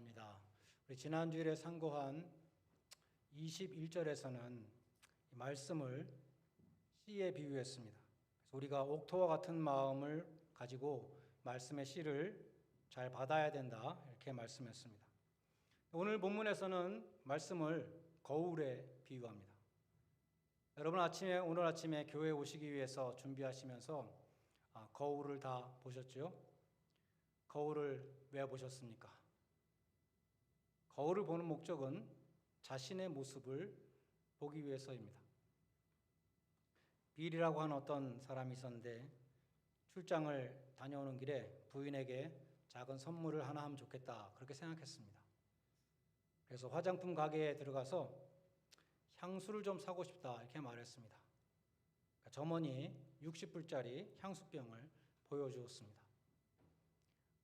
감사합니다. 우리 지난 주일에 상고한 21절에서는 이 말씀을 씨에 비유했습니다. 우리가 옥토와 같은 마음을 가지고 말씀의 씨를 잘 받아야 된다 이렇게 말씀했습니다. 오늘 본문에서는 말씀을 거울에 비유합니다. 여러분 아침에 오늘 아침에 교회 오시기 위해서 준비하시면서 아, 거울을 다 보셨죠? 거울을 왜 보셨습니까? 거울을 보는 목적은 자신의 모습을 보기 위해서입니다. 빌이라고 하는 어떤 사람이 있었는데 출장을 다녀오는 길에 부인에게 작은 선물을 하나 하면 좋겠다 그렇게 생각했습니다. 그래서 화장품 가게에 들어가서 향수를 좀 사고 싶다 이렇게 말했습니다. 그러니까 점원이 60불짜리 향수병을 보여주었습니다.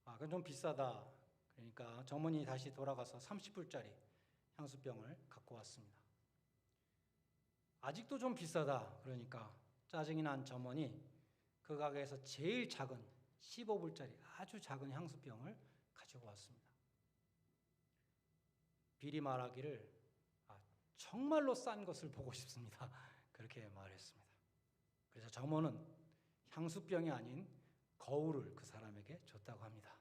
아, 그건 좀 비싸다. 그러니까 점원이 다시 돌아가서 30불짜리 향수병을 갖고 왔습니다. 아직도 좀 비싸다. 그러니까 짜증이 난 점원이 그 가게에서 제일 작은 15불짜리 아주 작은 향수병을 가지고 왔습니다. 비리 말하기를 아, 정말로 싼 것을 보고 싶습니다. 그렇게 말했습니다. 그래서 점원은 향수병이 아닌 거울을 그 사람에게 줬다고 합니다.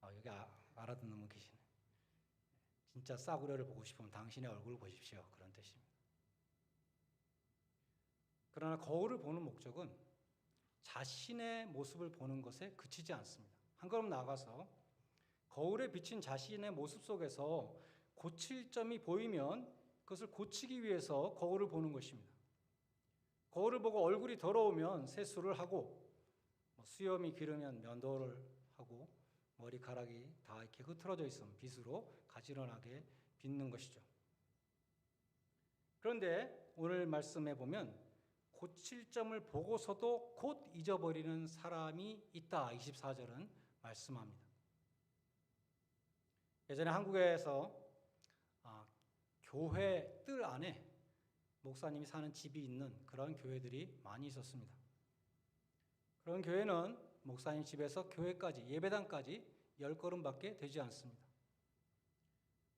아, 여기 아, 알아듣는 분 계시네. 진짜 싸구려를 보고 싶으면 당신의 얼굴을 보십시오. 그런 뜻입니다. 그러나 거울을 보는 목적은 자신의 모습을 보는 것에 그치지 않습니다. 한 걸음 나가서 거울에 비친 자신의 모습 속에서 고칠 점이 보이면 그것을 고치기 위해서 거울을 보는 것입니다. 거울을 보고 얼굴이 더러우면 세수를 하고 뭐 수염이 기르면 면도를 하고 머리카락이 다 이렇게 흐트러져 있으면 빗으로 가지런하게 빗는 것이죠. 그런데 오늘 말씀해 보면 고칠 점을 보고서도 곧 잊어버리는 사람이 있다. 24절은 말씀합니다. 예전에 한국에서 아, 교회 뜰 안에 목사님이 사는 집이 있는 그런 교회들이 많이 있었습니다. 그런 교회는 목사님 집에서 교회까지 예배당까지 열 걸음밖에 되지 않습니다.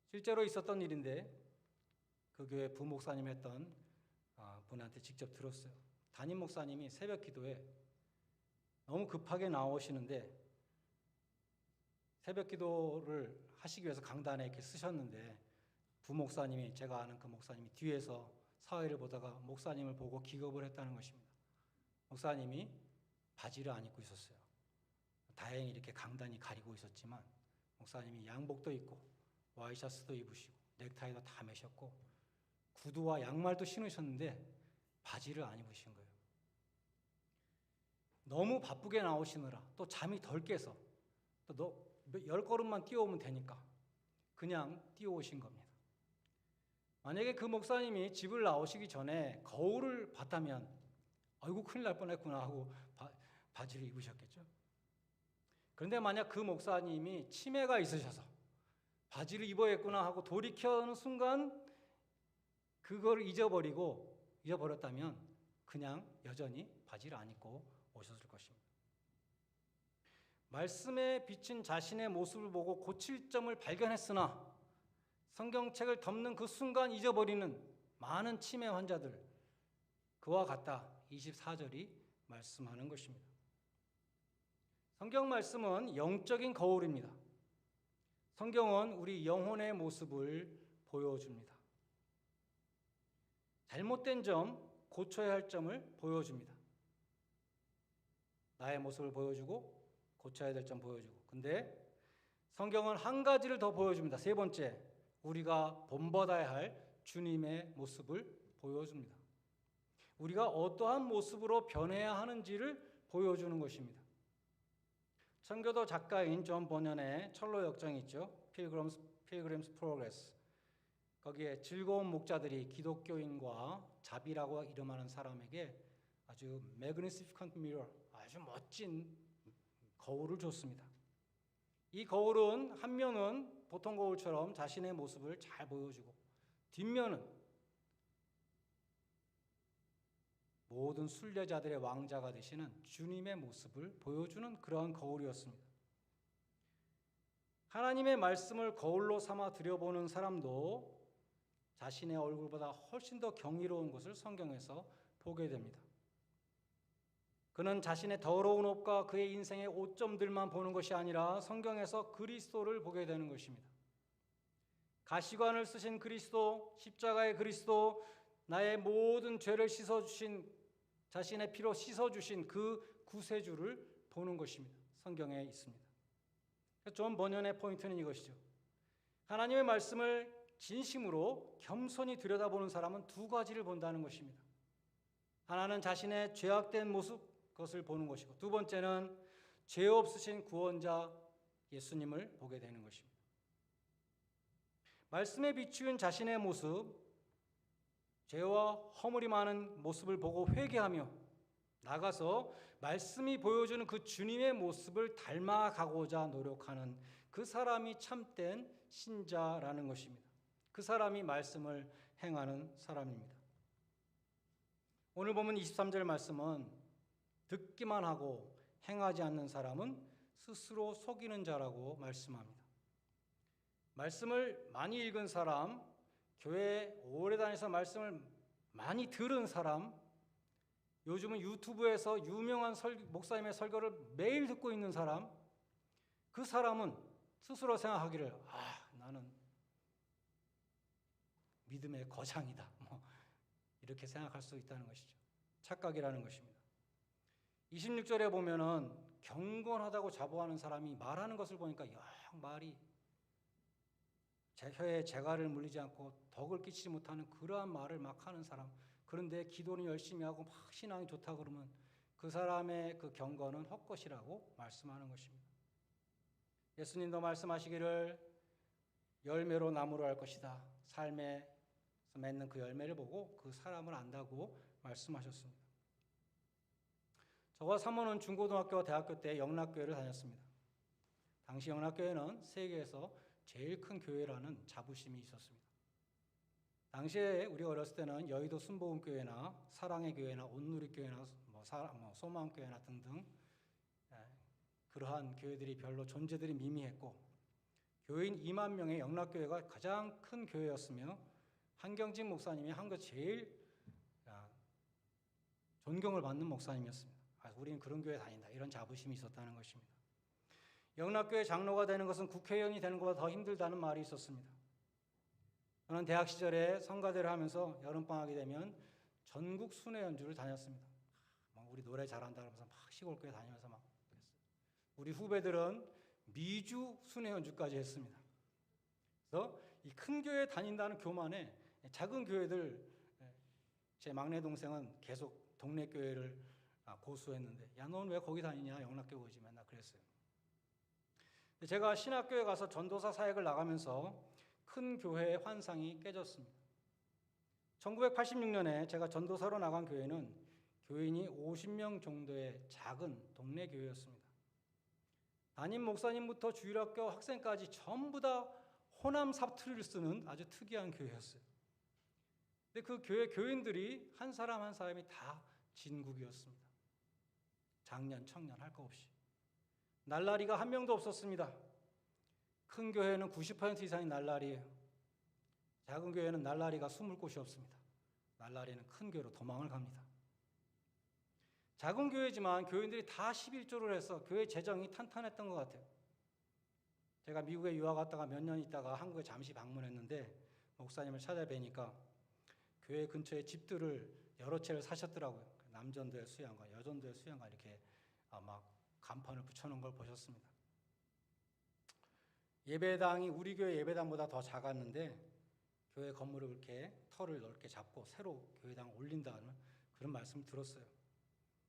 실제로 있었던 일인데 그 교회 부목사님 했던 아, 분한테 직접 들었어요. 담임 목사님이 새벽 기도에 너무 급하게 나오시는데 새벽 기도를 하시기 위해서 강단에 이렇게 쓰셨는데 부목사님이 제가 아는 그 목사님이 뒤에서 사회를 보다가 목사님을 보고 기겁을 했다는 것입니다. 목사님이 바지를 안 입고 있었어요. 다행히 이렇게 강단이 가리고 있었지만 목사님이 양복도 입고 와이셔츠도 입으시고 넥타이도 다 매셨고 구두와 양말도 신으셨는데 바지를 안 입으신 거예요. 너무 바쁘게 나오시느라 또 잠이 덜 깨서 또열 걸음만 뛰어오면 되니까 그냥 뛰어오신 겁니다. 만약에 그 목사님이 집을 나오시기 전에 거울을 봤다면 아이고 큰일 날 뻔했구나 하고 바, 바지를 입으셨겠죠. 그런데 만약 그 목사님이 치매가 있으셔서 바지를 입어야겠구나 하고 돌이켜는 순간 그걸 잊어버리고 잊어버렸다면 그냥 여전히 바지를 안 입고 오셨을 것입니다. 말씀에 비친 자신의 모습을 보고 고칠 점을 발견했으나 성경책을 덮는 그 순간 잊어버리는 많은 치매 환자들 그와 같다. 24절이 말씀하는 것입니다. 성경 말씀은 영적인 거울입니다. 성경은 우리 영혼의 모습을 보여줍니다. 잘못된 점, 고쳐야 할 점을 보여줍니다. 나의 모습을 보여주고 고쳐야 될 점 보여주고. 근데 성경은 한 가지를 더 보여줍니다. 세 번째, 우리가 본받아야 할 주님의 모습을 보여줍니다. 우리가 어떠한 모습으로 변해야 하는지를 보여주는 것입니다. 청교도 작가인 존 버년의 철로 역정이 있죠. 필그럼스 필그림스 프로그레스. 거기에 즐거운 목자들이 기독교인과 자비라고 이름하는 사람에게 아주 magnificent mirror, 아주 멋진 거울을 줬습니다. 이 거울은 한 면은 보통 거울처럼 자신의 모습을 잘 보여주고 뒷면은 모든 순례자들의 왕자가 되시는 주님의 모습을 보여주는 그러한 거울이었습니다. 하나님의 말씀을 거울로 삼아 들여보는 사람도 자신의 얼굴보다 훨씬 더 경이로운 것을 성경에서 보게 됩니다. 그는 자신의 더러운 옷과 그의 인생의 오점들만 보는 것이 아니라 성경에서 그리스도를 보게 되는 것입니다. 가시관을 쓰신 그리스도, 십자가의 그리스도, 나의 모든 죄를 씻어주신 자신의 피로 씻어주신 그 구세주를 보는 것입니다. 성경에 있습니다. 존 번연의 포인트는 이것이죠. 하나님의 말씀을 진심으로 겸손히 들여다보는 사람은 두 가지를 본다는 것입니다. 하나는 자신의 죄악된 모습 그것을 보는 것이고 두 번째는 죄 없으신 구원자 예수님을 보게 되는 것입니다. 말씀에 비추인 자신의 모습, 죄와 허물이 많은 모습을 보고 회개하며 나가서 말씀이 보여주는 그 주님의 모습을 닮아가고자 노력하는 그 사람이 참된 신자라는 것입니다. 그 사람이 말씀을 행하는 사람입니다. 오늘 보면 23절 말씀은 듣기만 하고 행하지 않는 사람은 스스로 속이는 자라고 말씀합니다. 말씀을 많이 읽은 사람, 교회 오래 다녀서 말씀을 많이 들은 사람, 요즘은 유튜브에서 유명한 설, 목사님의 설교를 매일 듣고 있는 사람, 그 사람은 스스로 생각하기를 아 나는 믿음의 거장이다. 뭐 이렇게 생각할 수 있다는 것이죠. 착각이라는 것입니다. 26절에 보면은 경건하다고 자부하는 사람이 말하는 것을 보니까 영 말이 제 혀에 재갈을 물리지 않고 덕을 끼치지 못하는 그러한 말을 막 하는 사람. 그런데 기도는 열심히 하고 막 신앙이 좋다 그러면 그 사람의 그 경건은 헛것이라고 말씀하는 것입니다. 예수님도 말씀하시기를 열매로 나무로 할 것이다. 삶에 맺는 그 열매를 보고 그 사람을 안다고 말씀하셨습니다. 저와 사모는 중고등학교, 대학교 때 영락교회를 다녔습니다. 당시 영락교회는 세계에서 제일 큰 교회라는 자부심이 있었습니다. 당시에 우리 어렸을 때는 여의도 순복음교회나 사랑의 교회나 온누리교회나 뭐, 뭐 소망교회나 등등 예, 그러한 교회들이 별로 존재들이 미미했고 교인 2만 명의 영락교회가 가장 큰 교회였으며 한경진 목사님이 한국 제일 존경을 받는 목사님이었습니다. 아, 우리는 그런 교회 다닌다 이런 자부심이 있었다는 것입니다. 영락교회 장로가 되는 것은 국회의원이 되는 것보다 더 힘들다는 말이 있었습니다. 저는 대학 시절에 성가대를 하면서 여름방학이 되면 전국 순회 연주를 다녔습니다. 막 우리 노래 잘한다 그러면서 막 시골교회 다니면서 막 그랬어요. 우리 후배들은 미주 순회 연주까지 했습니다. 그래서 이 큰 교회 다닌다는 교만에 작은 교회들 제 막내 동생은 계속 동네 교회를 아, 고수했는데 야 너는 왜 거기 다니냐 영락교회 오지 맨날 그랬어요. 제가 신학교에 가서 전도사 사역을 나가면서 큰 교회의 환상이 깨졌습니다. 1986년에 제가 전도사로 나간 교회는 교인이 50명 정도의 작은 동네 교회였습니다. 담임 목사님부터 주일학교 학생까지 전부 다 호남 사투리를 쓰는 아주 특이한 교회였어요. 근데 그 교회 교인들이 한 사람 한 사람이 다 진국이었습니다. 장년, 청년 할 거 없이. 날라리가 한 명도 없었습니다. 큰 교회는 90% 이상이 날라리예요. 작은 교회는 날라리가 숨을 곳이 없습니다. 날라리는 큰 교회로 도망을 갑니다. 작은 교회지만 교인들이 다 11조를 해서 교회 재정이 탄탄했던 것 같아요. 제가 미국에 유학 갔다가 몇 년 있다가 한국에 잠시 방문했는데 목사님을 찾아뵈니까 교회 근처에 집들을 여러 채를 사셨더라고요. 남전도의 수양관, 여전도의 수양관 이렇게 막 간판을 붙여놓은 걸 보셨습니다. 예배당이 우리 교회 예배당보다 더 작았는데 교회 건물을 그렇게 털을 넓게 잡고 새로 교회당 올린다는 그런 말씀 들었어요.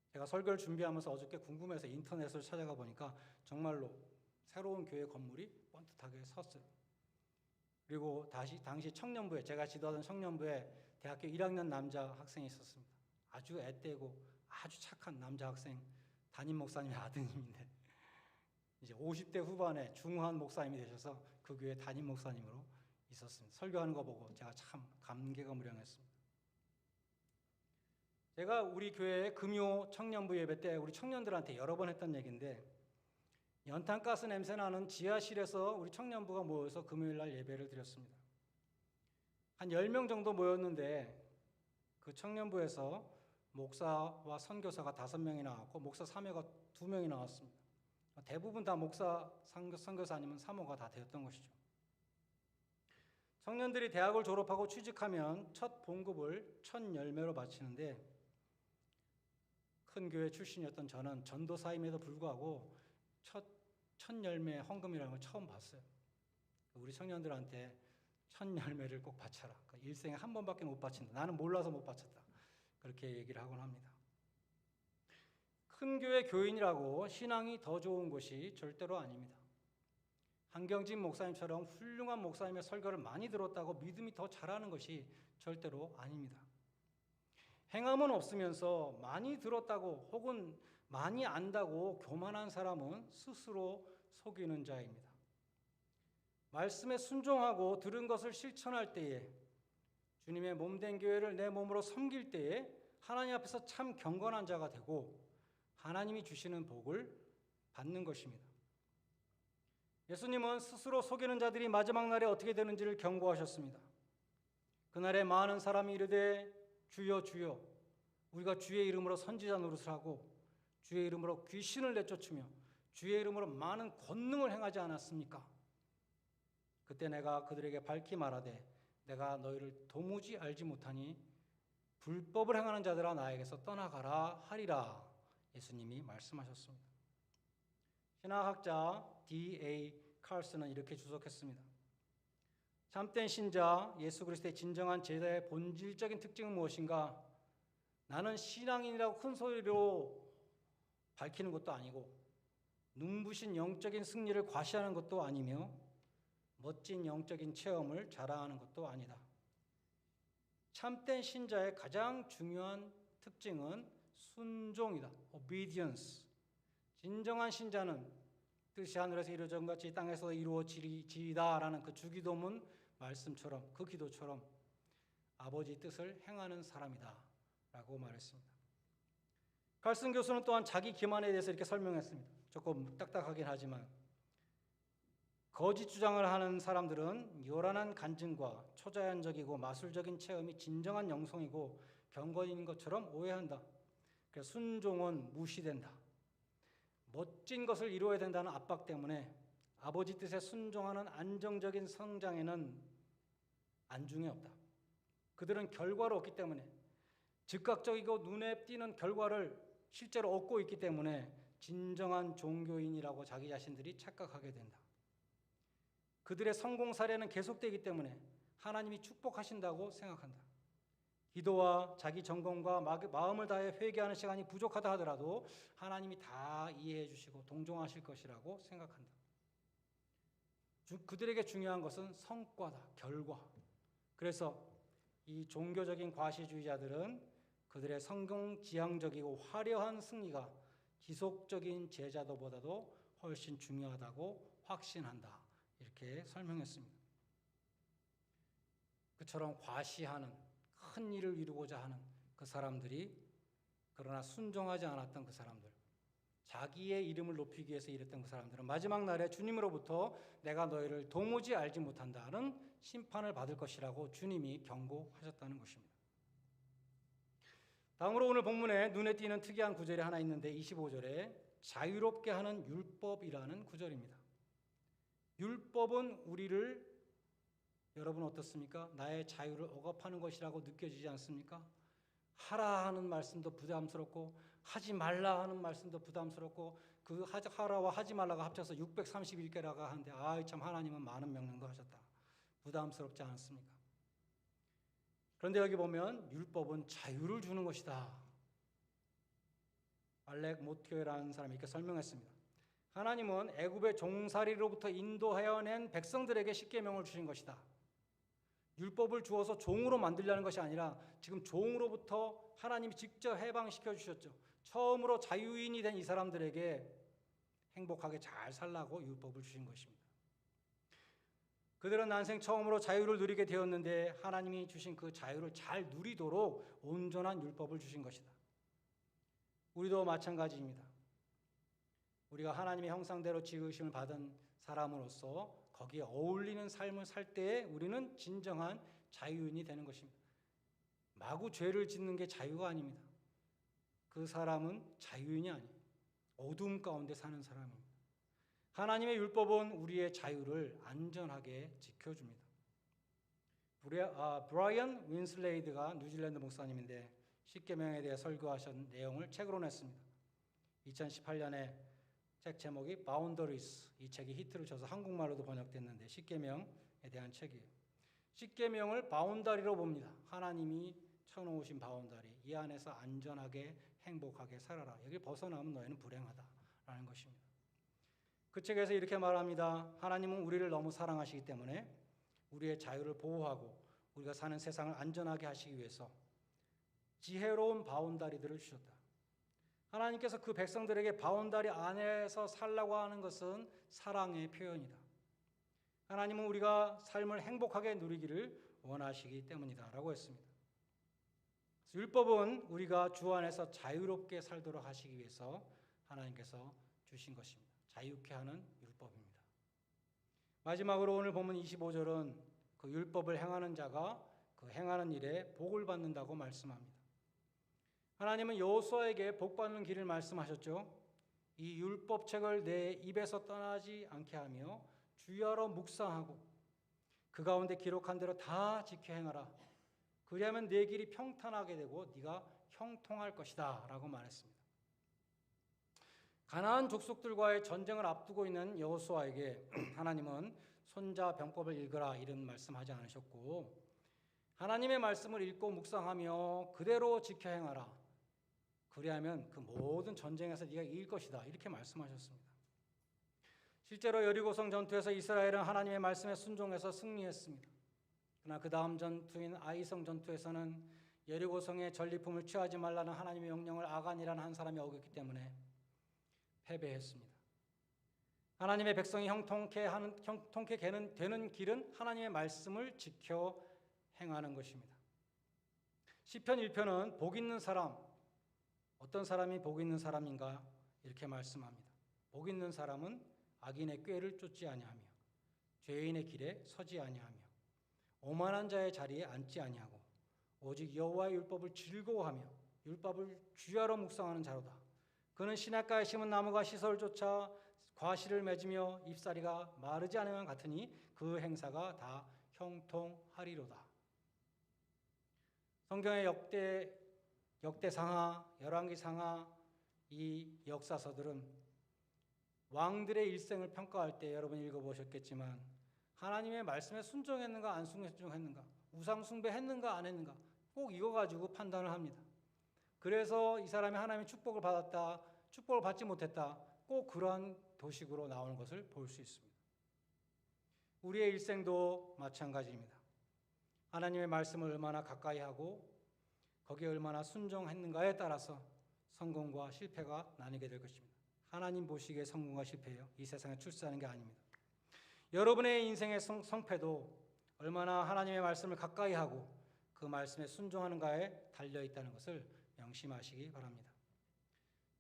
제가 설교를 준비하면서 어저께 궁금해서 인터넷을 찾아가 보니까 정말로 새로운 교회 건물이 번듯하게 섰어요. 그리고 다시 당시 청년부에 제가 지도하던 청년부에 대학교 1학년 남자 학생이 있었습니다. 아주 앳되고 아주 착한 남자 학생 담임 목사님의 아드님인데 이제 50대 후반에 중후한 목사님이 되셔서 그 교회 담임 목사님으로 있었습니다. 설교하는 거 보고 제가 참 감개가 무량했습니다. 제가 우리 교회 금요 청년부 예배 때 우리 청년들한테 여러 번 했던 얘기인데 연탄가스 냄새 나는 지하실에서 우리 청년부가 모여서 금요일 날 예배를 드렸습니다. 한 10명 정도 모였는데 그 청년부에서 목사와 선교사가 5명이 나왔고 목사 사모가 2명이 나왔습니다. 대부분 다 목사 선교- 선교사 아니면 사모가 다 되었던 것이죠. 청년들이 대학을 졸업하고 취직하면 첫 봉급을 천 열매로 바치는데 큰 교회 출신이었던 저는 전도사임에도 불구하고 첫천 열매 헌금이라는 걸 처음 봤어요. 우리 청년들한테 천 열매를 꼭 바쳐라. 그러니까 일생에 한 번밖에 못 바친다. 나는 몰라서 못 바쳤다. 그렇게 얘기를 하곤 합니다. 큰 교회 교인이라고 신앙이 더 좋은 것이 절대로 아닙니다. 한경진 목사님처럼 훌륭한 목사님의 설교를 많이 들었다고 믿음이 더 잘하는 것이 절대로 아닙니다. 행함은 없으면서 많이 들었다고 혹은 많이 안다고 교만한 사람은 스스로 속이는 자입니다. 말씀에 순종하고 들은 것을 실천할 때에 주님의 몸 된 교회를 내 몸으로 섬길 때에 하나님 앞에서 참 경건한 자가 되고 하나님이 주시는 복을 받는 것입니다. 예수님은 스스로 속이는 자들이 마지막 날에 어떻게 되는지를 경고하셨습니다. 그날에 많은 사람이 이르되 주여 주여 우리가 주의 이름으로 선지자 노릇을 하고 주의 이름으로 귀신을 내쫓으며 주의 이름으로 많은 권능을 행하지 않았습니까? 그때 내가 그들에게 밝히 말하되 내가 너희를 도무지 알지 못하니 불법을 행하는 자들아 나에게서 떠나가라 하리라 예수님이 말씀하셨습니다. 신학학자 D.A. 칼슨은 이렇게 주석했습니다. 참된 신자 예수 그리스도의 진정한 제자의 본질적인 특징은 무엇인가? 나는 신앙인이라고 큰 소리로 밝히는 것도 아니고 눈부신 영적인 승리를 과시하는 것도 아니며 멋진 영적인 체험을 자랑하는 것도 아니다. 참된 신자의 가장 중요한 특징은 순종이다. obedience. 진정한 신자는 뜻이 하늘에서 이루어진 같이 땅에서 이루어지리다라는 그 주기도문 말씀처럼 그 기도처럼 아버지 뜻을 행하는 사람이다라고 말했습니다. 칼슨 교수는 또한 자기 기만에 대해서 이렇게 설명했습니다. 조금 딱딱하긴 하지만 거짓 주장을 하는 사람들은 요란한 간증과 초자연적이고 마술적인 체험이 진정한 영성이고 경건인 것처럼 오해한다. 그래서 순종은 무시된다. 멋진 것을 이루어야 된다는 압박 때문에 아버지 뜻에 순종하는 안정적인 성장에는 안중이 없다. 그들은 결과를 얻기 때문에 즉각적이고 눈에 띄는 결과를 실제로 얻고 있기 때문에 진정한 종교인이라고 자기 자신들이 착각하게 된다. 그들의 성공 사례는 계속되기 때문에 하나님이 축복하신다고 생각한다. 기도와 자기 점검과 마음을 다해 회개하는 시간이 부족하다 하더라도 하나님이 다 이해해 주시고 동정하실 것이라고 생각한다. 그들에게 중요한 것은 성과다, 결과. 그래서 이 종교적인 과시주의자들은 그들의 성공 지향적이고 화려한 승리가 지속적인 제자도보다도 훨씬 중요하다고 확신한다. 이렇게 설명했습니다. 그처럼 과시하는 큰 일을 이루고자 하는 그 사람들이 그러나 순종하지 않았던 그 사람들, 자기의 이름을 높이기 위해서 일했던 그 사람들은 마지막 날에 주님으로부터 내가 너희를 도무지 알지 못한다는 심판을 받을 것이라고 주님이 경고하셨다는 것입니다. 다음으로 오늘 본문에 눈에 띄는 특이한 구절이 하나 있는데 25절에 자유롭게 하는 율법이라는 구절입니다. 율법은 우리를 여러분 어떻습니까? 나의 자유를 억압하는 것이라고 느껴지지 않습니까? 하라 하는 말씀도 부담스럽고 하지 말라 하는 말씀도 부담스럽고 그 하라와 하지 말라가 합쳐서 631개라고 하는데 아 참 하나님은 많은 명령도 하셨다. 부담스럽지 않습니까? 그런데 여기 보면 율법은 자유를 주는 것이다. 알렉 모티오라는 사람이 이렇게 설명했습니다. 하나님은 애굽의 종살이로부터 인도하여 낸 백성들에게 십계명을 주신 것이다. 율법을 주어서 종으로 만들려는 것이 아니라 지금 종으로부터 하나님이 직접 해방시켜 주셨죠. 처음으로 자유인이 된 이 사람들에게 행복하게 잘 살라고 율법을 주신 것입니다. 그들은 난생 처음으로 자유를 누리게 되었는데 하나님이 주신 그 자유를 잘 누리도록 온전한 율법을 주신 것이다. 우리도 마찬가지입니다. 우리가 하나님의 형상대로 지으심을 받은 사람으로서 거기에 어울리는 삶을 살 때에 우리는 진정한 자유인이 되는 것입니다. 마구 죄를 짓는 게 자유가 아닙니다. 그 사람은 자유인이 아니에요. 어둠 가운데 사는 사람입니다. 하나님의 율법은 우리의 자유를 안전하게 지켜줍니다. 아, 브라이언 윈슬레이드가 뉴질랜드 목사님인데 십계명에 대해 설교하신 내용을 책으로 냈습니다. 2018년에 책 제목이 바운더리스 이 책이 히트를 쳐서 한국말로도 번역됐는데 십계명에 대한 책이에요. 십계명을 바운다리로 봅니다. 하나님이 쳐놓으신 바운다리 이 안에서 안전하게 행복하게 살아라. 여기 벗어나면 너희는 불행하다라는 것입니다. 그 책에서 이렇게 말합니다. 하나님은 우리를 너무 사랑하시기 때문에 우리의 자유를 보호하고 우리가 사는 세상을 안전하게 하시기 위해서 지혜로운 바운다리들을 주셨다. 하나님께서 그 백성들에게 바운다리 안에서 살라고 하는 것은 사랑의 표현이다. 하나님은 우리가 삶을 행복하게 누리기를 원하시기 때문이다라고 했습니다. 율법은 우리가 주 안에서 자유롭게 살도록 하시기 위해서 하나님께서 주신 것입니다. 자유케 하는 율법입니다. 마지막으로 오늘 본문 25절은 그 율법을 행하는 자가 그 행하는 일에 복을 받는다고 말씀합니다. 하나님은 여호수아에게 복 받는 길을 말씀하셨죠. 이 율법책을 내 입에서 떠나지 않게 하며 주여로 묵상하고 그 가운데 기록한 대로 다 지켜 행하라. 그리하면 내 길이 평탄하게 되고 네가 형통할 것이다라고 말했습니다. 가나안 족속들과의 전쟁을 앞두고 있는 여호수아에게 하나님은 손자 병법을 읽으라 이런 말씀하지 않으셨고 하나님의 말씀을 읽고 묵상하며 그대로 지켜 행하라. 그리하면 그 모든 전쟁에서 네가 이길 것이다. 이렇게 말씀하셨습니다. 실제로 여리고성 전투에서 이스라엘은 하나님의 말씀에 순종해서 승리했습니다. 그러나 그 다음 전투인 아이성 전투에서는 여리고성의 전리품을 취하지 말라는 하나님의 명령을 아간이라는 한 사람이 어겼기 때문에 패배했습니다. 하나님의 백성이 형통케 하는 형통케 되는 길은 하나님의 말씀을 지켜 행하는 것입니다. 시편 1편은 복 있는 사람 어떤 사람이 복 있는 사람인가 이렇게 말씀합니다. 복 있는 사람은 악인의 꾀를 쫓지 아니하며 죄인의 길에 서지 아니하며 오만한 자의 자리에 앉지 아니하고 오직 여호와의 율법을 즐거워하며 율법을 주야로 묵상하는 자로다. 그는 시냇가에 심은 나무가 시설 쫓아 과실을 맺으며 잎사리가 마르지 않으면 같으니 그 행사가 다 형통하리로다. 성경의 역대 역대상하, 열왕기상하 이 역사서들은 왕들의 일생을 평가할 때 여러분 읽어보셨겠지만 하나님의 말씀에 순종했는가 안 순종했는가 우상 숭배했는가 안 했는가 꼭 이거 가지고 판단을 합니다. 그래서 이 사람이 하나님의 축복을 받았다, 축복을 받지 못했다, 꼭 그러한 도식으로 나오는 것을 볼 수 있습니다. 우리의 일생도 마찬가지입니다. 하나님의 말씀을 얼마나 가까이 하고 거기에 얼마나 순종했는가에 따라서 성공과 실패가 나뉘게 될 것입니다. 하나님 보시기에 성공과 실패예요. 이 세상에 출세하는 게 아닙니다. 여러분의 인생의 성, 성패도 얼마나 하나님의 말씀을 가까이 하고 그 말씀에 순종하는가에 달려 있다는 것을 명심하시기 바랍니다.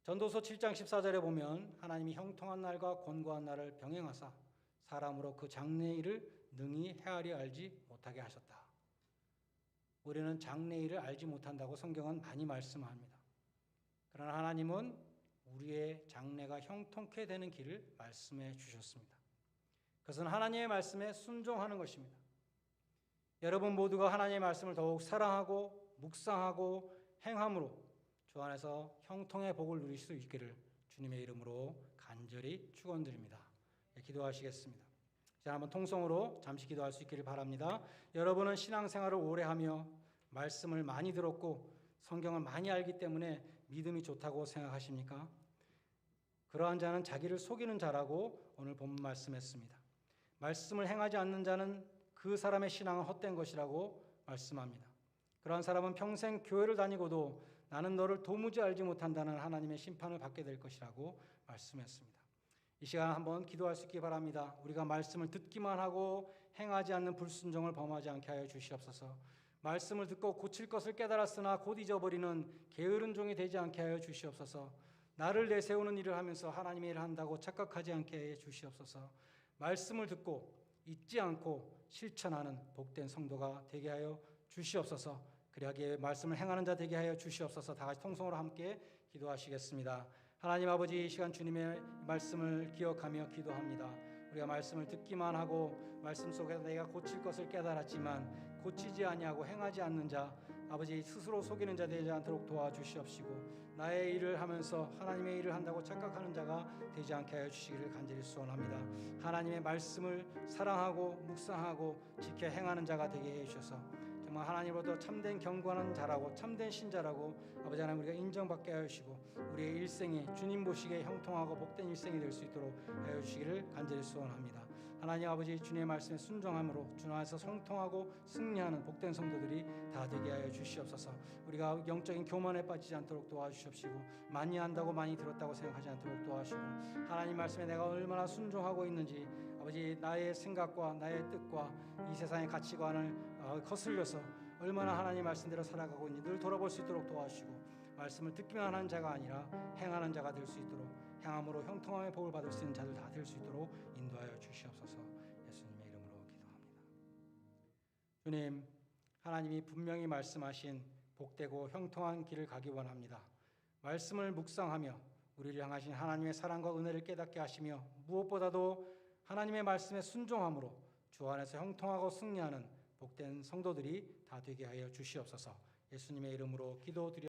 전도서 7장 14절에 보면 하나님이 형통한 날과 곤고한 날을 병행하사 사람으로 그 장래 일을 능히 헤아려 알지 못하게 하셨다. 우리는 장래일을 알지 못한다고 성경은 많이 말씀합니다. 그러나 하나님은 우리의 장래가 형통케 되는 길을 말씀해 주셨습니다. 그것은 하나님의 말씀에 순종하는 것입니다. 여러분 모두가 하나님의 말씀을 더욱 사랑하고 묵상하고 행함으로 주 안에서 형통의 복을 누릴 수 있기를 주님의 이름으로 간절히 축원드립니다. 네, 기도하시겠습니다. 자, 한번 통성으로 잠시 기도할 수 있기를 바랍니다. 여러분은 신앙생활을 오래 하며 말씀을 많이 들었고 성경을 많이 알기 때문에 믿음이 좋다고 생각하십니까? 그러한 자는 자기를 속이는 자라고 오늘 본 말씀했습니다. 말씀을 행하지 않는 자는 그 사람의 신앙은 헛된 것이라고 말씀합니다. 그러한 사람은 평생 교회를 다니고도 나는 너를 도무지 알지 못한다는 하나님의 심판을 받게 될 것이라고 말씀했습니다. 이 시간 한번 기도할 수 있기 바랍니다. 우리가 말씀을 듣기만 하고 행하지 않는 불순종을 범하지 않게 하여 주시옵소서. 말씀을 듣고 고칠 것을 깨달았으나 곧 잊어버리는 게으른 종이 되지 않게 하여 주시옵소서. 나를 내세우는 일을 하면서 하나님의 일을 한다고 착각하지 않게 해 주시옵소서. 말씀을 듣고 잊지 않고 실천하는 복된 성도가 되게 하여 주시옵소서. 그리하기에 말씀을 행하는 자 되게 하여 주시옵소서. 다 같이 통성으로 함께 기도하시겠습니다. 하나님 아버지 이 시간 주님의 말씀을 기억하며 기도합니다. 우리가 말씀을 듣기만 하고 말씀 속에서 내가 고칠 것을 깨달았지만 고치지 아니하고 행하지 않는 자 아버지 스스로 속이는 자 되지 않도록 도와주시옵시고 나의 일을 하면서 하나님의 일을 한다고 착각하는 자가 되지 않게 하여 주시기를 간절히 소원합니다. 하나님의 말씀을 사랑하고 묵상하고 지켜 행하는 자가 되게 해 주셔서 정말 하나님으로부터 참된 경건한 자라고 참된 신자라고 아버지 하나님 우리가 인정받게 하여 주시고 우리의 일생이 주님 보시기에 형통하고 복된 일생이 될 수 있도록 하여 주시기를 간절히 소원합니다. 하나님 아버지 주님의 말씀에 순종함으로 주 안에서 성통하고 승리하는 복된 성도들이 다 되게 하여 주시옵소서. 우리가 영적인 교만에 빠지지 않도록 도와주시옵시고 많이 한다고 많이 들었다고 생각하지 않도록 도와주시고 하나님 말씀에 내가 얼마나 순종하고 있는지 아버지 나의 생각과 나의 뜻과 이 세상의 가치관을 어, 거슬려서 얼마나 하나님 말씀대로 살아가고 있는지 늘 돌아볼 수 있도록 도와주시고 말씀을 듣기만 하는 자가 아니라 행하는 자가 될 수 있도록 행함으로 형통함의 복을 받을 수 있는 자들 다 될 수 있도록 인도하여 주시옵소서 예수님의 이름으로 기도합니다. 주님 하나님이 분명히 말씀하신 복되고 형통한 길을 가기 원합니다. 말씀을 묵상하며 우리를 향하신 하나님의 사랑과 은혜를 깨닫게 하시며 무엇보다도 하나님의 말씀에 순종함으로 주 안에서 형통하고 승리하는 복된 성도들이 다 되게 하여 주시옵소서. 예수님의 이름으로 기도드려